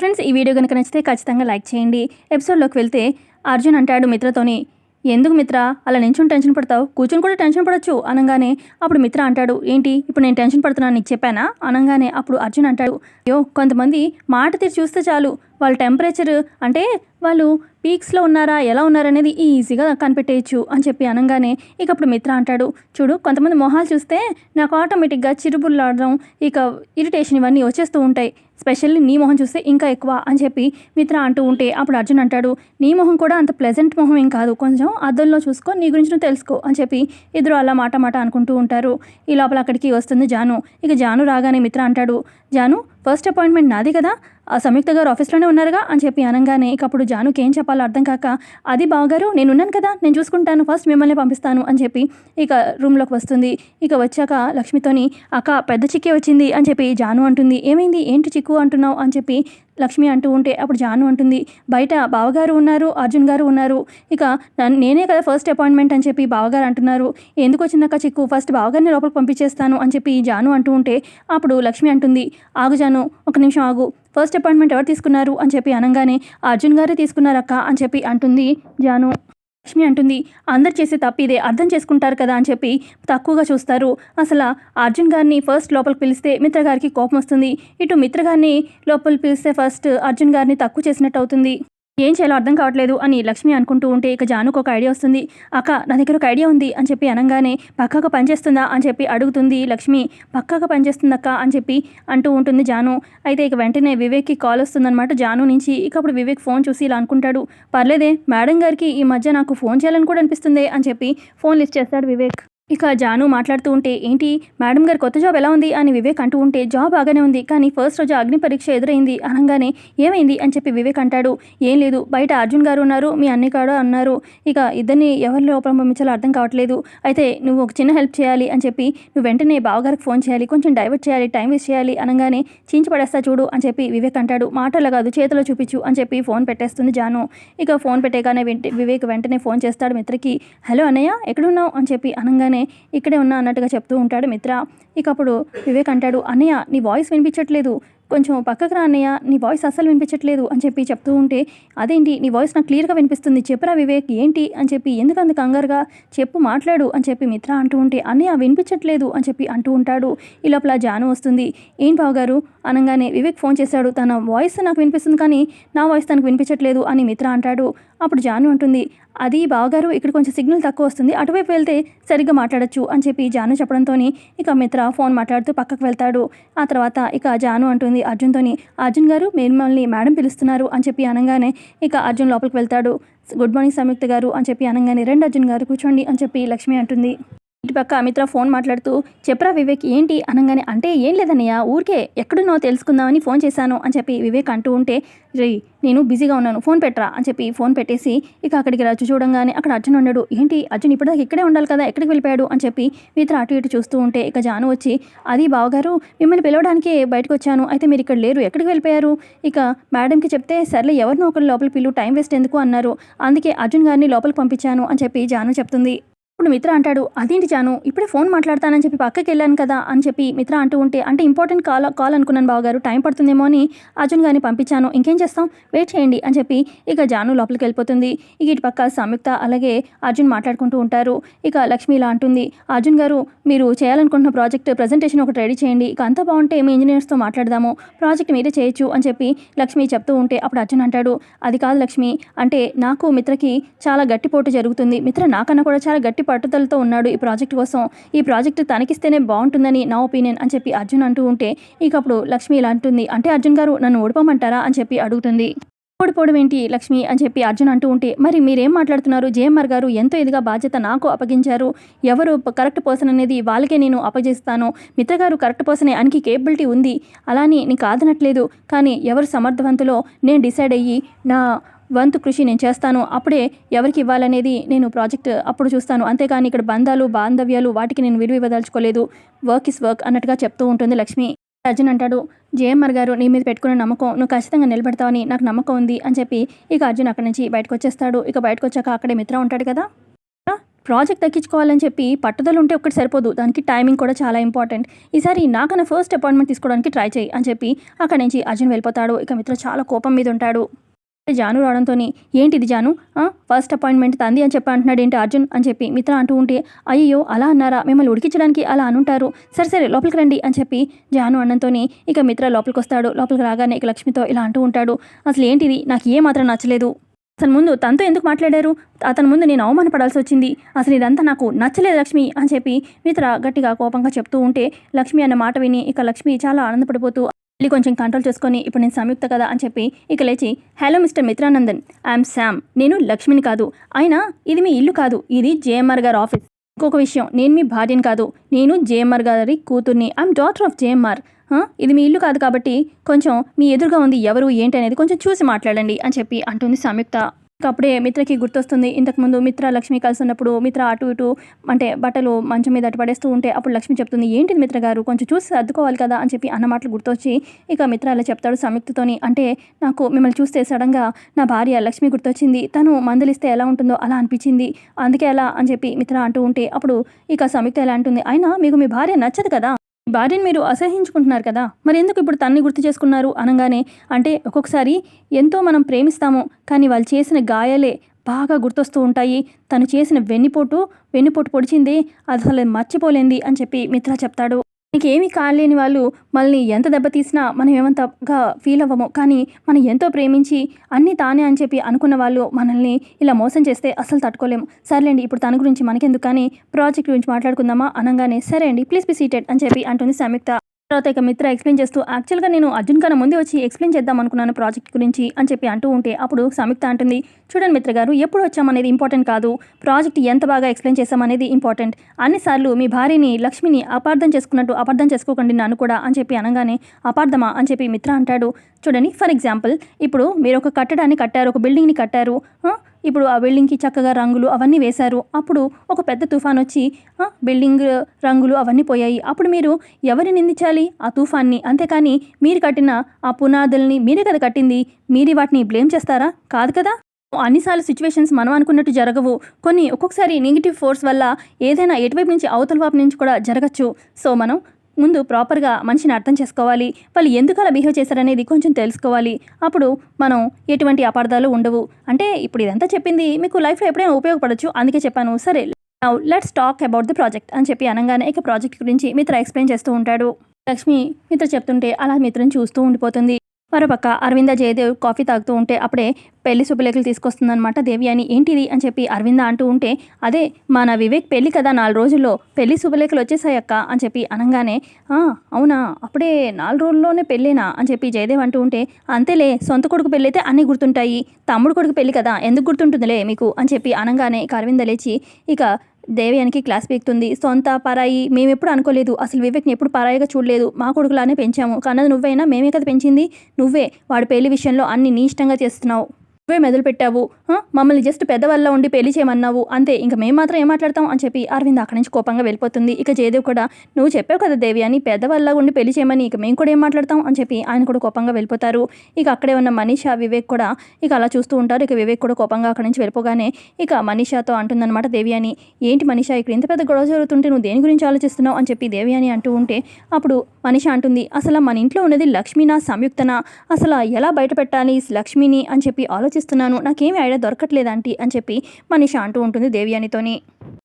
Friends ఈ video కనుక నచ్చితే ఖచ్చితంగా లైక్ చేయండి. ఎపిసోడ్లోకి వెళ్తే అర్జున్ అంటాడు మిత్రతోని ఎందుకు మిత్ర అలా నించుని టెన్షన్ పడతావు? కూర్చొని కూడా టెన్షన్ పడొచ్చు. అనగానే అప్పుడు మిత్ర అంటాడు ఏంటి ఇప్పుడు నేను టెన్షన్ పడుతున్నాను నీకు చెప్పానా? అనగానే అప్పుడు అర్జున్ అంటాడు అయ్యో కొంతమంది మాట తీసి చూస్తే చాలు. వాళ్ళ టెంపరేచర్ అంటే వాళ్ళు పీక్స్లో ఉన్నారా ఎలా ఉన్నారనేది ఈజీగా కనిపెట్టేయచ్చు అని చెప్పి అనగానే ఇక అప్పుడు మిత్ర అంటాడు చూడు కొంతమంది మొహాలు చూస్తే నాకు ఆటోమేటిక్గా చిరుబుల్లాడడం ఇక ఇరిటేషన్ ఇవన్నీ వచ్చేస్తూ ఉంటాయి. స్పెషల్లీ నీ మొహం చూస్తే ఇంకా ఎక్కువ అని చెప్పి మిత్ర అంటూ ఉంటే అప్పుడు అర్జున్ అంటాడు నీ మొహం కూడా అంత ప్లెజెంట్ మొహం ఏం కాదు. కొంచెం అద్దంలో చూసుకో నీ గురించి నువ్వు తెలుసుకో అని చెప్పి ఇద్దరు అలా మాట మాట అనుకుంటూ ఉంటారు. ఈ లోపల అక్కడికి వస్తుంది జాను. ఇక జాను రాగానే మిత్ర అంటాడు జాను ఫస్ట్ అపాయింట్మెంట్ నాది కదా. ఆ సంయుక్త గారు ఆఫీస్లోనే ఉన్నారుగా అని చెప్పి అనగానే ఇక అప్పుడు జానుకి ఏం చెప్పాలో అర్థం కాక అది బావగారు నేను ఉన్నాను కదా నేను చూసుకుంటాను ఫస్ట్ మిమ్మల్ని పంపిస్తాను అని చెప్పి ఇక రూమ్లోకి వస్తుంది. ఇక వచ్చాక లక్ష్మితోని అక్క పెద్ద చిక్కే వచ్చింది అని చెప్పి జాను అంటుంది. ఏమైంది? ఏంటి చిక్కు అంటున్నావు? అని చెప్పి లక్ష్మి అంటూ ఉంటే అప్పుడు జాను అంటుంది బయట బావగారు ఉన్నారు అర్జున్ గారు ఉన్నారు. ఇక నన్ను నేనే కదా ఫస్ట్ అపాయింట్మెంట్ అని చెప్పి బావగారు అంటున్నారు. ఎందుకు వచ్చిందక్క చిక్కు? ఫస్ట్ బావగారిని లోపలికి పంపించేస్తాను అని చెప్పి జాను అంటూ ఉంటే అప్పుడు లక్ష్మి అంటుంది ఆగు జాను ఒక నిమిషం ఆగు. ఫస్ట్ అపాయింట్మెంట్ ఎవరు తీసుకున్నారు? అని చెప్పి అనగానే అర్జున్ గారే తీసుకున్నారక్క అని చెప్పి అంటుంది జాను. లక్ష్మి అంటుంది. అందరు చేసే తప్పు ఇదే అర్థం చేసుకుంటారు కదా అని చెప్పి తక్కువగా చూస్తారు. అసలు అర్జున్ గారిని ఫస్ట్ లోపలికి పిలిస్తే మిత్ర గారికి కోపం వస్తుంది. ఇటు మిత్ర గారిని లోపలికి పిలిస్తే ఫస్ట్ అర్జున్ గారిని తక్కువ చేసినట్టు అవుతుంది. ఏం చేయాలో అర్థం కావట్లేదు అని లక్ష్మి అనుకుంటూ ఉంటే ఇక జానుకు ఒక ఐడియా వస్తుంది. అక్క నా దగ్గర ఒక ఐడియా ఉంది అని చెప్పి అనగానే పక్కగా పనిచేస్తుందా అని చెప్పి అడుగుతుంది లక్ష్మి. పక్కగా పనిచేస్తుందక్క అని చెప్పి అంటూ ఉంటుంది జాను. అయితే ఇక వెంటనే వివేక్కి కాల్ వస్తుందన్నమాట జాను నుంచి. ఇక అప్పుడు వివేక్ ఫోన్ చూసి ఇలా అనుకుంటాడు. పర్లేదే మేడం గారికి ఈ మధ్య నాకు ఫోన్ చేయాలని కూడా అనిపిస్తుంది అని చెప్పి ఫోన్ లిస్ట్ చేస్తాడు వివేక్. ఇక జాను మాట్లాడుతూ ఉంటే ఏంటి మేడం గారు కొత్త జాబ్ ఎలా ఉంది? అని వివేక్ అంటూ ఉంటే జాబ్ బాగానే ఉంది కానీ ఫస్ట్ రోజు అగ్ని పరీక్ష ఎదురైంది. అనగానే ఏమైంది? అని చెప్పి వివేక్ అంటాడు. ఏం లేదు బయట అర్జున్ గారు ఉన్నారు మీ అన్ని కాడ అన్నారు. ఇక ఇద్దరిని ఎవరి లోపల పంపించాలో అర్థం కావట్లేదు. అయితే నువ్వు ఒక చిన్న హెల్ప్ చేయాలి అని చెప్పి నువ్వు వెంటనే బావగారికి ఫోన్ చేయాలి కొంచెం డైవర్ట్ చేయాలి టైం వేస్ట్ చేయాలి అనగానే చించి పడేస్తా చూడు అని చెప్పి వివేక్ అంటాడు. మాటలు కాదు చేతిలో చూపించు అని చెప్పి ఫోన్ పెట్టేస్తుంది జాను. ఇక ఫోన్ పెట్టేగానే వివేక్ వెంటనే ఫోన్ చేస్తాడు మిత్రకి. హలో అన్నయ్య ఎక్కడున్నావు? అని చెప్పి అనగానే ఇక్కడే ఉన్నా అన్నట్టుగా చెప్తూ ఉంటాడు మిత్ర. ఇక అప్పుడు వివేక్ అంటాడు అన్నయ్య నీ వాయిస్ వినిపించట్లేదు. కొంచెం పక్కకు రా అన్నయ్య నీ వాయిస్ అస్సలు వినిపించట్లేదు అని చెప్పి చెప్తూ ఉంటే అదేంటి నీ వాయిస్ నాకు క్లియర్గా వినిపిస్తుంది. చెప్పరా వివేక్ ఏంటి? అని చెప్పి ఎందుకు కంగారుగా? చెప్పు మాట్లాడు అని చెప్పి మిత్ర అంటూ ఉంటే అన్నయ్య వినిపించట్లేదు అని చెప్పి అంటూ ఉంటాడు. ఈ లోపల జాను వస్తుంది. ఏం బావగారు? అనగానే వివేక్ ఫోన్ చేశాడు. తన వాయిస్ నాకు వినిపిస్తుంది కానీ నా వాయిస్ తనకు వినిపించట్లేదు అని మిత్ర అంటాడు. అప్పుడు జాను అంటుంది అది బావగారు ఇక్కడ కొంచెం సిగ్నల్ తక్కువ వస్తుంది. అటువైపు వెళ్తే సరిగ్గా మాట్లాడచ్చు అని చెప్పి జాను చెప్పడంతో ఇక మిత్ర ఫోన్ మాట్లాడుతూ పక్కకు వెళ్తాడు. ఆ తర్వాత ఇక జాను అంటుంది అర్జున్తోని అర్జున్ గారు మిమ్మల్ని మేడం పిలుస్తున్నారు అని చెప్పి అనగానే ఇక అర్జున్ లోపలికి వెళ్తాడు. గుడ్ మార్నింగ్ సంయుక్త గారు అని చెప్పి అనగానే రెండు అర్జున్ గారు కూర్చోండి అని చెప్పి లక్ష్మి అంటుంది. ఇటు పక్క మిత్ర ఫోన్ మాట్లాడుతూ చెప్పరా వివేక్ ఏంటి? అనగానే అంటే ఏం లేదన్నయ్య ఊరికే ఎక్కడున్నావో తెలుసుకుందామని ఫోన్ చేశాను అని చెప్పి వివేక్ అంటూ ఉంటే రే నేను బిజీగా ఉన్నాను ఫోన్ పెట్టరా? అని చెప్పి ఫోన్ పెట్టేసి ఇక అక్కడికి రచ్చు చూడంగానే అక్కడ అర్జున్ ఉండడు ఏంటి? అర్జున్ ఇప్పటిదాకా ఇక్కడే ఉండాలి కదా ఎక్కడికి వెళ్ళిపోయాడు? అని చెప్పి మిత్ర అటు ఇటు చూస్తూ ఉంటే ఇక జాను వచ్చి అది బావగారు మిమ్మల్ని పిలవడానికి బయటకు వచ్చాను అయితే మీరు ఇక్కడ లేరు ఎక్కడికి వెళ్ళిపోయారు? ఇక మేడంకి చెప్తే సర్లే ఎవరినో ఒకరు లోపల పిల్లు టైం వేస్ట్ ఎందుకు? అన్నారు. అందుకే అర్జున్ గారిని లోపలికి పంపించాను అని చెప్పి జాను చెప్తుంది. ఇప్పుడు మిత్ర అంటాడు అదేంటి జాను? ఇప్పుడే ఫోన్ మాట్లాడతానని చెప్పి పక్కకి వెళ్ళాను కదా అని చెప్పి మిత్ర అంటూ ఉంటే అంటే ఇంపార్టెంట్ కాల్ కాల్ అనుకున్నాను బావగారు టైం పడుతుందేమో అని అర్జున్ గారిని పంపించాను. ఇంకేం చేస్తాం? వెయిట్ చేయండి అని చెప్పి ఇక జాను లోపలికి వెళ్ళిపోతుంది. ఇక ఇటు పక్క సంయుక్త అలాగే అర్జున్ మాట్లాడుకుంటూ ఉంటారు. ఇక లక్ష్మి ఇలా అంటుంది అర్జున్ గారు మీరు చేయాలనుకుంటున్న ప్రాజెక్ట్ ప్రజెంటేషన్ ఒకటి రెడీ చేయండి. ఇక అంతా బాగుంటే మీ ఇంజనీర్స్తో మాట్లాడదాము. ప్రాజెక్ట్ మీరే చేయొచ్చు అని చెప్పి లక్ష్మి చెప్తూ ఉంటే అప్పుడు అర్జున్ అంటాడు అది కాదు లక్ష్మి అంటే నాకు మిత్రకి చాలా గట్టిపోటు జరుగుతుంది. మిత్ర నాకన్నా కూడా చాలా గట్టి పట్టుదలతో ఉన్నాడు ఈ ప్రాజెక్ట్ కోసం. ఈ ప్రాజెక్ట్ తనకిస్తేనే బాగుంటుందని నా ఒపీనియన్ అని చెప్పి అర్జున్ అంటూ ఉంటే ఇక అప్పుడు లక్ష్మి ఇలా అంటుంది. అంటే అర్జున్ గారు నన్ను ఓడిపోమంటారా అని చెప్పి అడుగుతుంది. ఓడిపోవడం ఏంటి లక్ష్మి? అని చెప్పి అర్జున్ అంటూ ఉంటే మరి మీరేం మాట్లాడుతున్నారు? జేఎంఆర్ గారు ఎంతో ఇదిగా బాధ్యత నాకు అప్పగించారు. ఎవరు కరెక్ట్ పర్సన్ అనేది వాళ్ళకే నేను అప్పగిస్తాను మిత్రగారు కరెక్ట్ పర్సనే అనికి కేపబిలిటీ ఉంది. అలానే నీకు కాదనట్లేదు కానీ ఎవరు సమర్థవంతులో? నేను డిసైడ్ అయ్యి నా వంతు కృషి నేను చేస్తాను అప్పుడే ఎవరికి ఇవ్వాలనేది నేను ప్రాజెక్ట్ అప్పుడు చూస్తాను. అంతేగాని ఇక్కడ బంధాలు బాంధవ్యాలు వాటికి నేను విలువ ఇవ్వదలుచుకోలేదు. వర్క్ ఇస్ వర్క్ అన్నట్టుగా చెప్తూ ఉంటుంది లక్ష్మి. అర్జున్ అంటాడు జేఎంఆర్ గారు నీ మీద పెట్టుకున్న నమ్మకం నువ్వు ఖచ్చితంగా నిలబెడతావని నాకు నమ్మకం ఉంది అని చెప్పి ఇక అర్జున్ అక్కడి నుంచి బయటకు వచ్చేస్తాడు. ఇక బయటకు వచ్చాక అక్కడే మిత్ర ఉంటాడు కదా. ప్రాజెక్ట్ దక్కించుకోవాలని చెప్పి పట్టుదల ఉంటే ఒకటి సరిపోదు. దానికి టైమింగ్ కూడా చాలా ఇంపార్టెంట్. ఈసారి నాకన్నా ఫస్ట్ అపాయింట్మెంట్ తీసుకోవడానికి ట్రై చేయి అని చెప్పి అక్కడి నుంచి అర్జున్ వెళ్ళిపోతాడు. ఇక మిత్ర చాలా కోపం మీద ఉంటాడు. జాను రావడంతో ఏంటిది జాను? ఆ, ఫస్ట్ అపాయింట్మెంట్ తంది అని చెప్పి అంటున్నాడు ఏంటి అర్జున్? అని చెప్పి మిత్ర అంటూ ఉంటే అయ్యో అలా అన్నారా? మిమ్మల్ని ఉడికించడానికి అలా అనుంటారు సరే సరే లోపలికి రండి అని చెప్పి జాను అన్నంతో ఇక మిత్ర లోపలికి వస్తాడు. లోపలికి రాగానే ఇక లక్ష్మితో ఇలా అంటూ ఉంటాడు అసలు ఏంటిది? నాకు ఏ మాత్రం నచ్చలేదు. అసలు ముందు తనతో ఎందుకు మాట్లాడారు? అతని ముందు నేను అవమానపడాల్సి వచ్చింది. అసలు ఇదంతా నాకు నచ్చలేదు లక్ష్మి అని చెప్పి మిత్ర గట్టిగా కోపంగా చెప్తూ ఉంటే లక్ష్మి అన్న మాట విని ఇక లక్ష్మి చాలా ఆనందపడిపోతూ మళ్ళీ కొంచెం కంట్రోల్ చేసుకొని ఇప్పుడు నేను సంయుక్త కదా అని చెప్పి ఇక లేచి hello mister Mitranandan I'm Sam నేను లక్ష్మిని కాదు. అయినా ఇది మీ ఇల్లు కాదు. ఇది జేఎంఆర్ గారి ఆఫీస్ ఇంకొక విషయం నేను మీ భార్యని కాదు. నేను జేఎంఆర్ గారి కూతుర్ని. I'm daughter of JMR. ఇది మీ ఇల్లు కాదు కాబట్టి కొంచెం మీ ఎదురుగా ఉంది ఎవరు ఏంటి అనేది కొంచెం చూసి మాట్లాడండి అని చెప్పి అంటుంది సంయుక్త. అప్పుడే మిత్రకి గుర్తొస్తుంది. ఇంతకుముందు మిత్ర లక్ష్మి కలిసి ఉన్నప్పుడు మిత్ర అటు ఇటు అంటే బట్టలు మంచం మీద అటు పడేస్తూ ఉంటే అప్పుడు లక్ష్మి చెప్తుంది ఏంటిది మిత్ర గారు? కొంచెం చూసి సర్దుకోవాలి కదా అని చెప్పి అన్న మాటలు గుర్తొచ్చి ఇక మిత్ర అలా చెప్తాడు సంయుక్తతోని. అంటే నాకు మిమ్మల్ని చూస్తే సడన్గా నా భార్య లక్ష్మి గుర్తొచ్చింది. తను మందలిస్తే ఎలా ఉంటుందో అలా అనిపించింది. అందుకే అలా అని చెప్పి మిత్ర అంటూ ఉంటే అప్పుడు ఇక సంయుక్త ఎలా అంటుంది అయినా మీకు మీ భార్య నచ్చదు కదా? భార్యను మీరు అసహించుకుంటున్నారు కదా? మరి ఎందుకు ఇప్పుడు తన్ని గుర్తు చేసుకున్నారు అనగానే? అంటే ఒక్కొక్కసారి ఎంతో మనం ప్రేమిస్తాము కానీ వాళ్ళు చేసిన గాయాలే బాగా గుర్తొస్తూ ఉంటాయి. తను చేసిన వెన్నుపోటు వెన్నుపోటు పొడిచింది అది అసలు మర్చిపోలేంది అని చెప్పి మిత్ర చెప్తాడు. నీకేమీ కాలేని వాళ్ళు మనల్ని ఎంత దెబ్బతీసినా మనం ఏమంతగా ఫీల్ అవ్వము. కానీ మనం ఎంతో ప్రేమించి అన్నీ తానే అని చెప్పి అనుకున్న వాళ్ళు మనల్ని ఇలా మోసం చేస్తే అసలు తట్టుకోలేము. సర్లేండి ఇప్పుడు తన గురించి మనకెందుకు? కానీ ప్రాజెక్ట్ గురించి మాట్లాడుకుందామా? అనగానే సరే అండి ప్లీజ్ బి సీటెడ్ అని చెప్పి అంటుంది సంయుక్త. తర్వాత ఇక మిత్ర ఎక్స్ప్లెయిన్ చేస్తూ యాక్చువల్గా నేను అర్జున్ కన్నా ముందే వచ్చి ఎక్స్ప్లెయిన్ చేద్దాం అనుకున్నాను ప్రాజెక్ట్ గురించి అని చెప్పి అంటూ ఉంటే అప్పుడు సంయుక్త అంటుంది చూడండి మిత్ర గారు ఎప్పుడు వచ్చామనేది ఇంపార్టెంట్ కాదు. ప్రాజెక్ట్ ఎంత బాగా ఎక్స్ప్లెయిన్ చేసామనేది ఇంపార్టెంట్ అన్నిసార్లు మీ భార్యని లక్ష్మిని అపార్థం చేసుకున్నట్టు అపార్థం చేసుకోకండి నన్ను కూడా అని చెప్పి అనగానే అపార్థమా? అని చెప్పి మిత్ర అంటాడు. చూడండి ఫర్ ఎగ్జాంపుల్ ఇప్పుడు మీరు ఒక కట్టడాన్ని కట్టారు ఒక బిల్డింగ్ని కట్టారు ఇప్పుడు ఆ బిల్డింగ్కి చక్కగా రంగులు అవన్నీ వేశారు. అప్పుడు ఒక పెద్ద తుఫాన్ వచ్చి బిల్డింగ్ రంగులు అవన్నీ పోయాయి. అప్పుడు మీరు ఎవరిని నిందించాలి? ఆ తుఫాన్ని. అంతేకాని మీరు కట్టిన ఆ పునాదుల్ని మీరే కదా కట్టింది? మీరు వాటిని బ్లేమ్ చేస్తారా? కాదు కదా? అన్నిసార్లు సిచ్యువేషన్స్ మనం అనుకున్నట్టు జరగవు. కొన్ని ఒక్కొక్కసారి నెగిటివ్ ఫోర్స్ వల్ల ఏదైనా ఎటువైపు నుంచి అవతల వైపు నుంచి కూడా జరగచ్చు. సో మనం ముందు ప్రాపర్గా మనిషిని అర్థం చేసుకోవాలి. వాళ్ళు ఎందుకు అలా బిహేవ్ చేశారనేది కొంచెం తెలుసుకోవాలి. అప్పుడు మనం ఎటువంటి అపార్థాలు ఉండవు. అంటే ఇప్పుడు ఇదంతా చెప్పింది మీకు లైఫ్లో ఎప్పుడైనా ఉపయోగపడచ్చు. అందుకే చెప్పాను. సరే now let's talk about the project అని చెప్పి అనగానే ఇక ప్రాజెక్ట్ గురించి మిత్ర ఎక్స్ప్లెయిన్ చేస్తూ ఉంటాడు. లక్ష్మి మిత్ర చెప్తుంటే అలా మిత్రని చూస్తూ ఉండిపోతుంది. మరోపక్క అరవింద జయదేవ్ కాఫీ తాగుతూ ఉంటే అప్పుడే పెళ్ళి శుభలేఖలు తీసుకొస్తుందన్నమాట దేవి అని. ఏంటిది అని చెప్పి అరవింద అంటూ ఉంటే అదే మన వివేక్ పెళ్ళి కదా నాలుగు రోజుల్లో పెళ్ళి శుభలేఖలు వచ్చేసాయక్క అని చెప్పి అనగానే అవునా అప్పుడే నాలుగు రోజుల్లోనే పెళ్ళేనా? అని చెప్పి జయదేవ్ అంటూ ఉంటే అంతేలే సొంత కొడుకు పెళ్ళైతే అన్నీ గుర్తుంటాయి. తమ్ముడు కొడుకు పెళ్ళి కదా ఎందుకు గుర్తుంటుందిలే మీకు? అని చెప్పి అనగానే ఇక అరవింద లేచి ఇక దేవయానికి క్లాస్ పీకుతుంది సొంత పరాయి మేమెప్పుడు అనుకోలేదు. అసలు వివేక్ని ఎప్పుడు పరాయిగా చూడలేదు. మా కొడుకులానే పెంచాము. కన్నది నువ్వైనా మేమే కదా పెంచింది? నువ్వే. వాడి పెళ్ళి విషయంలో అన్ని నీ ఇష్టంగా చేస్తున్నావు. నువ్వే మెదలు పెట్టావు మమ్మల్ని జస్ట్ పెద్దవాళ్ళ ఉండి పెళ్ళి చేయమన్నావు. అంతే ఇంకా మేము మాత్రం ఏం మాట్లాడతాం అని చెప్పి అరవింద్ అక్కడి నుంచి కోపంగా వెళ్ళిపోతుంది. ఇక జయదేవ్ కూడా నువ్వు చెప్పావు కదా దేవి అని పెద్దవాళ్ళ ఉండి పెళ్ళి చేయమని ఇక మేము కూడా ఏం మాట్లాడతాం? అని చెప్పి ఆయన కూడా కోపంగా వెళ్ళిపోతారు. ఇక అక్కడే ఉన్న మనీష వివేక్ కూడా ఇక అలా చూస్తూ ఉంటారు. ఇక వివేక్ కూడా కోపంగా అక్కడి నుంచి వెళ్ళిపోగానే ఇక మనీషాతో అంటుందన్నమాట దేవి అని ఏంటి మనీష ఇక్కడ ఇంత పెద్ద గొడవ జరుగుతుంటే నువ్వు దేని గురించి ఆలోచిస్తున్నావు? అని చెప్పి దేవి అని అంటూ ఉంటే అప్పుడు మనీష అంటుంది అసలు మన ఇంట్లో ఉన్నది లక్ష్మీనా సంయుక్తనా? అసలు ఎలా బయట పెట్టాలి లక్ష్మిని? అని చెప్పి ఆలోచిస్తున్నాను. నాకేమి ఐడియా దొరకట్లేదు ఆంటీ అని చెప్పి మనీషా అంటూ ఉంటుంది దేవి